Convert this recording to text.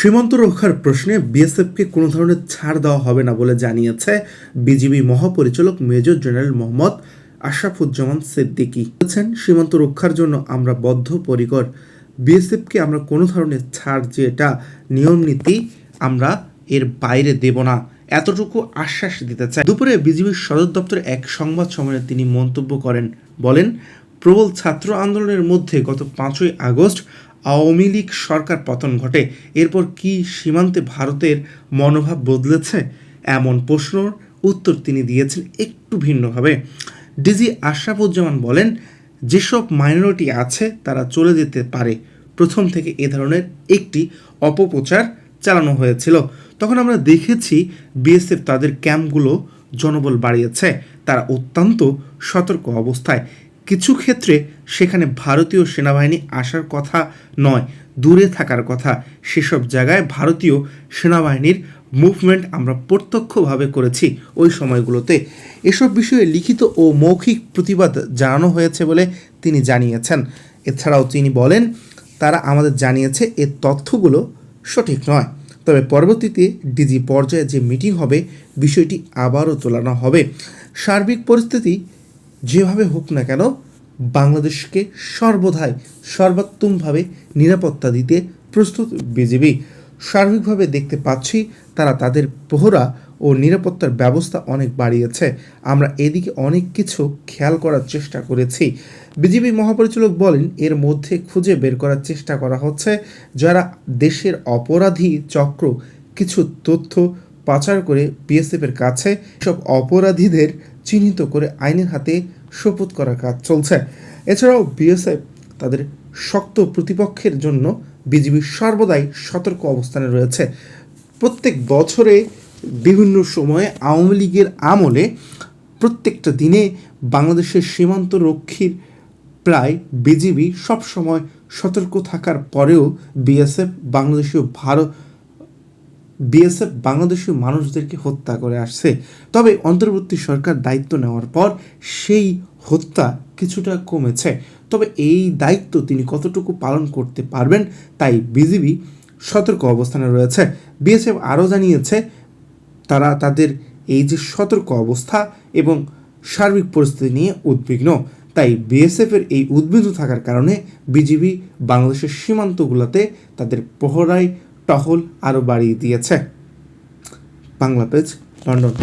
সীমান্ত রক্ষার প্রশ্নে বিএসএফকে কোনো ধরনের ছাড় দেওয়া হবে না বলে জানিয়েছে বিজিবি মহাপরিচালক মেজর জেনারেল মোহাম্মদ আশরাফুজ্জামান সিদ্দিকী। বলেছেন, সীমান্ত রক্ষার জন্য আমরা বদ্ধপরিকর। বিএসএফকে আমরা কোনো ধরনের ছাড় যে এটা নিয়ম নীতি আমরা এর বাইরে দেব না। এতটুকু আশ্বাস দিতে চাই। দুপুরে বিজিবির সদর দপ্তরে এক সংবাদ সম্মেলনে তিনি মন্তব্য করেন, বলেন, প্রবল ছাত্র আন্দোলনের মধ্যে গত পাঁচই আগস্ট আওয়ামী লীগ সরকার পতন ঘটে, এরপর কি সীমান্তে ভারতের মনোভাব বদলেছে? এমন প্রশ্নর উত্তর তিনি দিয়েছেন একটু ভিন্নভাবে। ডিজি আশরাফুজ্জামান বলেন, যেসব মাইনরিটি আছে, তারা চলে যেতে পারে। প্রথম থেকে এ ধরনের একটি অপপ্রচার চালানো হয়েছিল। তখন আমরা দেখেছি বিএসএফ তাদের ক্যাম্পগুলো জনবল বাড়িয়েছে। তারা অত্যন্ত সতর্ক অবস্থায়। কিছু ক্ষেত্রে সেখানে ভারতীয় সেনাবাহিনী আসার কথা নয়, দূরে থাকার কথা। সেসব জায়গায় ভারতীয় সেনাবাহিনীর মুভমেন্ট আমরা প্রত্যক্ষভাবে করেছি ওই সময়গুলোতে। এসব বিষয়ে লিখিত ও মৌখিক প্রতিবাদ জানানো হয়েছে বলে তিনি জানিয়েছেন। এছাড়াও তিনি বলেন, তারা আমাদের জানিয়েছে এর তথ্যগুলো সঠিক নয়। তবে পরবর্তীতে ডিজি পর্যায়ে যে মিটিং হবে, বিষয়টি আবারও তোলানো হবে। সার্বিক পরিস্থিতি যেভাবে হোক না কেন, বাংলাদেশকে সর্বদাই সর্বোত্তমভাবে নিরাপত্তা দিতে প্রস্তুত বিজিবি। সার্বিকভাবে দেখতে পাচ্ছি তারা তাদের প্রহরা ও নিরাপত্তার ব্যবস্থা অনেক বাড়িয়েছে। আমরা এদিকে অনেক কিছু খেয়াল করার চেষ্টা করেছি। বিজিবি মহাপরিচালক বলেন, এর মধ্যে খুঁজে বের করার চেষ্টা করা হচ্ছে, যারা দেশের অপরাধী চক্র কিছু তথ্য পাচার করে বিএসএফের কাছে সব অপরাধীদের চিহ্নিত করে আইনের হাতে শপথ করার কাজ চলছে। এছাড়াও বিএসএফ তাদের শক্ত প্রতিপক্ষের জন্য বিজিবি সর্বদাই সতর্ক অবস্থানে রয়েছে। প্রত্যেক বছরে বিভিন্ন সময়ে আওয়ামী লীগের আমলে প্রত্যেকটা দিনে বাংলাদেশের সীমান্ত রক্ষীর প্রায় বিজিবি সবসময় সতর্ক থাকার পরেও বিএসএফ বাংলাদেশীয় ভারত বিএসএফ বাংলাদেশের মানুষদেরকে হত্যা করে আসছে। তবে অন্তর্বর্তী সরকার দায়িত্ব নেওয়ার পর সেই হত্যা কিছুটা কমেছে। তবে এই দায়িত্ব তিনি কতটুকু পালন করতে পারবেন তাই বিজিবি সতর্ক অবস্থানে রয়েছে। বিএসএফ আরও জানিয়েছে, তারা তাদের এই যে সতর্ক অবস্থা এবং সার্বিক পরিস্থিতি নিয়ে উদ্বিগ্ন। তাই বিএসএফের এই উদ্বিগ্ন থাকার কারণে বিজিবি বাংলাদেশের সীমান্তগুলোতে তাদের প্রহরায় টহল আরও বাড়িয়ে দিয়েছে। Bangla page London.